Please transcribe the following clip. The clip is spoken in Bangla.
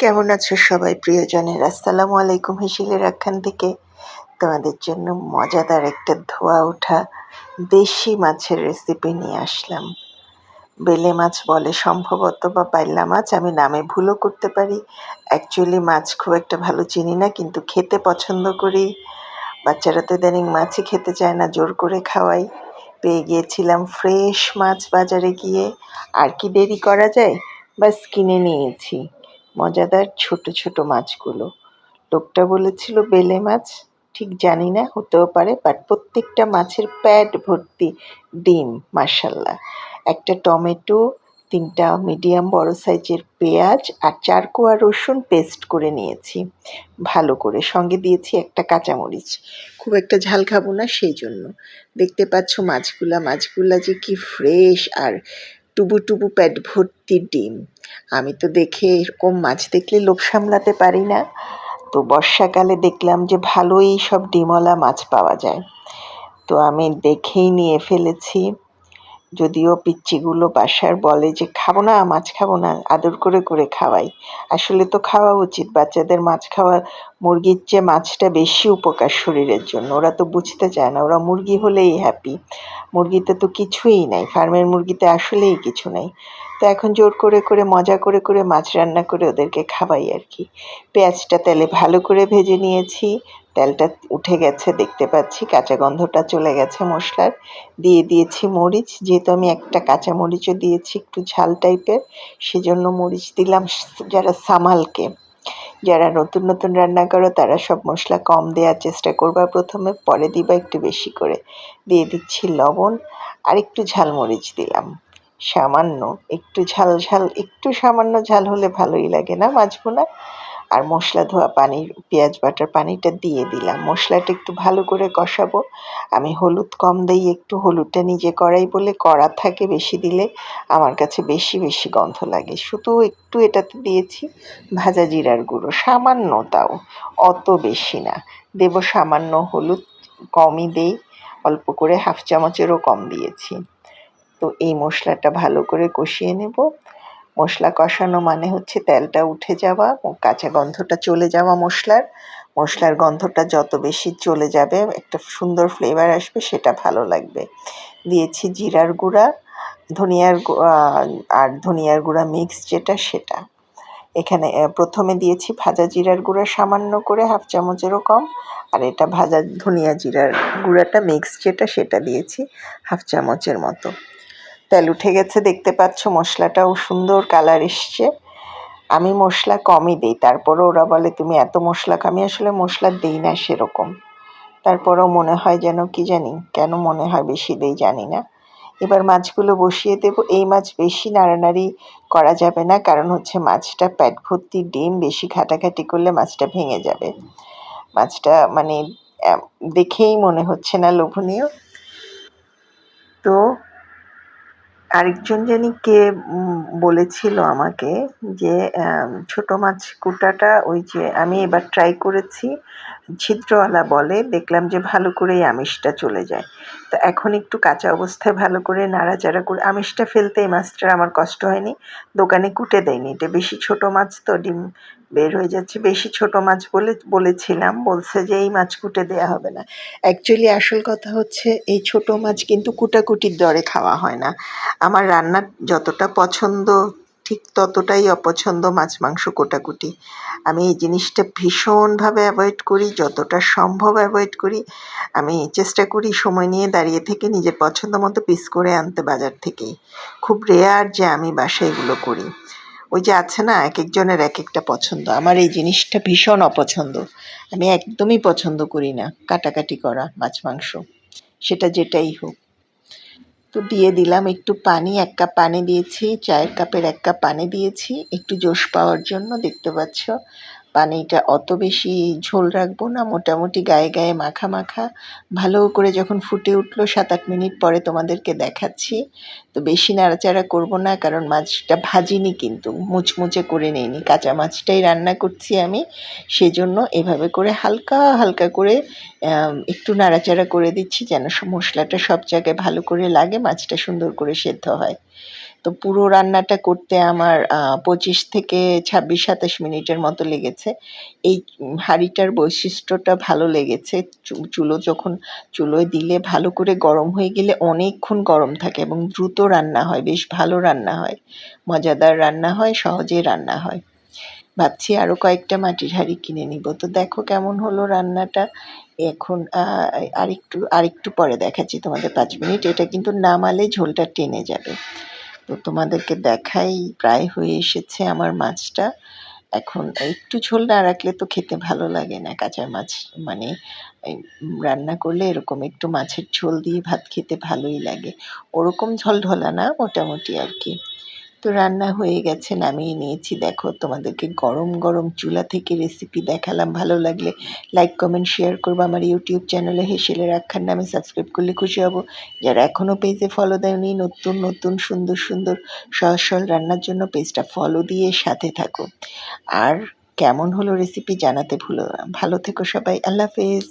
কেমন আছো সবাই প্রিয়জনের? আসসালামু আলাইকুম হিসিলের একখান থেকে। তোমাদের জন্য মজাদার একটা ধোয়া ওঠা দেশি মাছের রেসিপি নিয়ে আসলাম। বেলে মাছ বলে সম্ভবত বা পাইলা মাছ, আমি নামে ভুলও করতে পারি। অ্যাকচুয়ালি মাছ খুব একটা ভালো চিনি না, কিন্তু খেতে পছন্দ করি। বাচ্চারা তো ইদানিং মাছই খেতে চায় না, জোর করে খাওয়াই। পেয়ে গিয়েছিলাম ফ্রেশ মাছ বাজারে গিয়ে। আর কি দেরি করা যায়? বাস কিনে নিয়েছি। মজাদার ছোট ছোট মাছগুলো। লোকটা বলেছিল বেলে মাছ, ঠিক জানি না, হতেও পারে বাট প্রত্যেকটা মাছের প্যাড ভর্তি ডিম মার্শাল্লাহ একটা টমেটো, তিনটা মিডিয়াম বড় সাইজের পেঁয়াজ আর চার কোয়া রসুন পেস্ট করে নিয়েছি। ভালো করে, সঙ্গে দিয়েছি একটা কাঁচামরিচ। খুব একটা ঝাল খাব না, সেই জন্য। দেখতে পাচ্ছ মাছগুলা মাছগুলা যে কি ফ্রেশ আর টুবু টুবু প্যাট ভর্তি ডিম। আমি তো দেখে এরকম মাছ দেখলে লোভ সামলাতে পারি না। তো বর্ষাকালে দেখলাম যে ভালোই সব ডিমওয়ালা মাছ পাওয়া যায়। তো আমি দেখেই নিয়ে ফেলেছি। যদিও পিচ্চিগুলো বাসার বলে যে, খাব না, মাছ খাব না, আদর করে করে খাওয়াই। আসলে তো খাওয়া উচিত। বাচ্চাদের মাছ খাওয়া মুরগির চেয়ে মাছটা বেশি উপকার শরীরের জন্য। ওরা তো বুঝতে চায় না, ওরা মুরগি হলেই হ্যাপি মুরগিতে তো কিছুই নাই, ফার্মের মুরগিতে আসলেই কিছু নাই। তো এখন জোর করে করে, মজা করে করে মাছ রান্না করে ওদেরকে খাওয়াই আর কি। পেঁয়াজটা তেলে ভালো করে ভেজে নিয়েছি তেলটা উঠে গেছে, দেখতে পাচ্ছি। কাঁচা গন্ধটা চলে গেছে মশলার। দিয়ে দিয়েছি মরিচ। যেহেতু আমি একটা কাঁচা মরিচও দিয়েছি, একটু ঝাল টাইপের, সেজন্য মরিচ দিলাম যারা সামালকে। যারা নতুন নতুন রান্না করো, তারা সব মশলা কম দেওয়ার চেষ্টা করবা। প্রথমে পরে দিবা একটু বেশি করে। দিয়ে দিচ্ছি লবণ। আর একটু ঝালমরিচ দিলাম। সামান্য, একটু ঝাল ঝাল, একটু সামান্য ঝাল হলে ভালোই লাগে না মাছ আর মশলা ধোয়া পানির পেঁয়াজ বাটার পানিটা দিয়ে দিলাম। মশলাটা একটু ভালো করে কষাবো। আমি হলুদ কম দিই, একটু হলুদটা নিজে করাই বলে কড়া থাকে বেশি দিলে আমার কাছে বেশি বেশি গন্ধ লাগে। শুধু একটু এটাতে দিয়েছি ভাজা জিরার গুঁড়ো। সামান্য তাও অত বেশি না। দেব সামান্য হলুদ কমই দেই, অল্প করে হাফ চামচেরও কম দিয়েছি। তো এই মশলাটা ভালো করে কষিয়ে নেব। মশলা কষানো মানে হচ্ছে তেলটা উঠে যাওয়া, কাঁচা গন্ধটা চলে যাওয়া মশলার। মশলার গন্ধটা যত বেশি চলে যাবে, একটা সুন্দর ফ্লেভার আসবে, সেটা ভালো লাগবে। দিয়েছি জিরার গুঁড়া, ধনিয়ার আর ধনিয়ার গুঁড়া মিক্স যেটা, সেটা। এখানে প্রথমে দিয়েছি ভাজা জিরার গুঁড়া সামান্য করে, হাফ চামচেরও কম। আর এটা ভাজা ধনিয়া জিরার গুঁড়াটা মিক্স যেটা, সেটা দিয়েছি হাফ চামচের মতো। তেল উঠে গেছে, দেখতে পাচ্ছ মশলাটাও সুন্দর কালার এসছে। আমি মশলা কমই দিই, তারপরও ওরা বলে, তুমি এত মশলা আমি আসলে মশলা দিই না সেরকম। তারপরেও মনে হয় যেন, কি জানি, কেন মনে হয় বেশি দেই জানি না। এবার মাছগুলো বসিয়ে দেব। এই মাছ বেশি নাড়ানাড়ি করা যাবে না, কারণ হচ্ছে মাছটা প্যাট ভর্তি ডিম, বেশি ঘাটাঘাটি করলে মাছটা ভেঙে যাবে। মাছটা মানে দেখেই মনে হচ্ছে না লোভনীয়। তো আরেকজন জানি কে বলেছিল আমাকে যে ছোট মাছ কুটাটা ওই যে আমি এবার ট্রাই করেছি, ছিদ্রওয়ালা বলে, দেখলাম যে ভালো করেই আমিষটা চলে যায়। তো এখন একটু কাঁচা অবস্থায় ভালো করে নাড়াচাড়া করে, আমিষটা ফেলতে এই মাছটার আমার কষ্ট হয়নি, দোকানে কুটে দেয়নি। এটা বেশি ছোট মাছ তো, ডিম বের হয়ে যাচ্ছে। বেশি ছোট মাছ বলে, বলেছিলাম, বলছে যে এই মাছ কুটে দেওয়া হবে না। অ্যাকচুয়ালি আসল কথা হচ্ছে, এই ছোট মাছ কিন্তু কুটাকুটির দরে খাওয়া হয় না। আমার রান্নার যতটা পছন্দ, ঠিক ততটাই অপছন্দ মাছ, মাংস কোটাকুটি। আমি এই জিনিসটা ভীষণভাবে অ্যাভয়েড করি, যতটা সম্ভব অ্যাভয়েড করি। আমি চেষ্টা করি সময় নিয়ে দাঁড়িয়ে থেকে নিজের পছন্দ মতো পিস করে আনতে বাজার থেকেই। খুব রেয়ার যে আমি বাসায় এগুলো করি। ওই যে আছে না, এক একজনের এক একটা পছন্দ। আমার এই জিনিসটা ভীষণ অপছন্দ। আমি একদমই পছন্দ করি না কাটাকাটি করা মাছ, মাংস। সেটা যেটাই হোক। তো দিয়ে দিলাম একটু পানি, এক কাপ পানি দিয়েছি, চায়ের কাপের এক কাপ পানি দিয়েছি, একটু জোশ পাওয়ার জন্য দেখতে পাচ্ছ। পানিটা অত বেশি ঝোল রাখব না, মোটামুটি গায়ে গায়ে মাখা মাখা। ভালো করে যখন ফুটে উঠল সাত আট মিনিট পরে তোমাদেরকে দেখাচ্ছি। তো বেশি নাড়াচাড়া করব না, কারণ মাছটা ভাজিনি কিন্তু, মুচমুচে করে নিইনি। কাঁচা মাছটাই রান্না করছি আমি, সেজন্য এভাবে করে হালকা হালকা করে একটু নাড়াচাড়া করে দিচ্ছি যেন মশলাটা সব জায়গায় ভালো করে লাগে, মাছটা সুন্দর করে সেদ্ধ হয়। তো পুরো রান্নাটা করতে আমার পঁচিশ থেকে ছাব্বিশ, সাতাশ মিনিটের মতো লেগেছে। এই হাঁড়িটার বৈশিষ্ট্যটা ভালো লেগেছে। চুলো যখন চুলোয় দিলে ভালো করে গরম হয়ে গেলে অনেকক্ষণ গরম থাকে এবং দ্রুত রান্না হয়, বেশ ভালো রান্না হয়। মজাদার রান্না হয়, সহজে রান্না হয়। ভাবছি আরও কয়েকটা মাটির হাঁড়ি কিনে নিব। তো দেখো কেমন হলো রান্নাটা। এখন আরেকটু আরেকটু পরে দেখাচ্ছি তোমাদের পাঁচ মিনিট। এটা কিন্তু নামালে ঝোলটা টেনে যাবে। তো তোমাদেরকে দেখাই, প্রায় হয়ে এসেছে আমার মাছটা। এখন একটু ঝোল না রাখলে তো খেতে ভালো লাগে না। কাঁচা মাছ মানে রান্না করলে এরকম একটু মাছের ঝোল দিয়ে ভাত খেতে ভালোই লাগে। ওরকম ঝোল ঢোলা না, মোটামুটি আর কি। তো রান্না হয়ে গেছে, নামিয়ে নিয়েছি। দেখো, তোমাদেরকে গরম গরম চুলা থেকে রেসিপি দেখালাম। ভালো লাগলে লাইক কমেন্ট শেয়ার করব আমার ইউটিউব চ্যানেলে হেসেলে রাখার নামে সাবস্ক্রাইব করলে খুশি হব। যারা এখনও পেজে ফলো দেয়নি, নতুন নতুন, সুন্দর সুন্দর, সহজ, সরল রান্নার জন্য পেজটা ফলো দিয়ে সাথে থাকো। আর কেমন হলো রেসিপি জানাতে ভুলো না। ভালো থেকো সবাই। আল্লাহ হাফেজ।